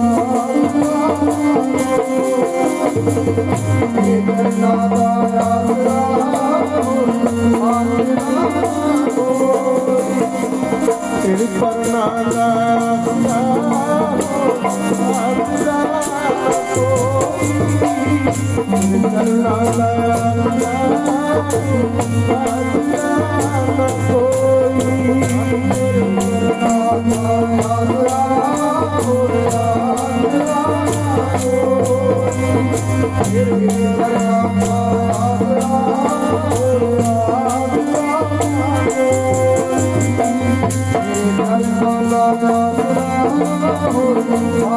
Oh, la la la la Oh,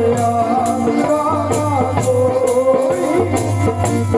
yeah.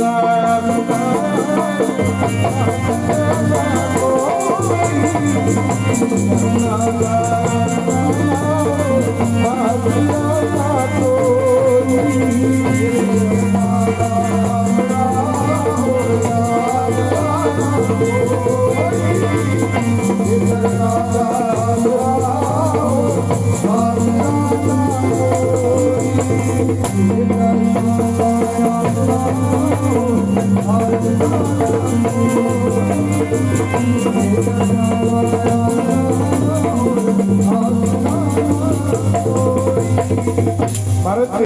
Bye. Thank you.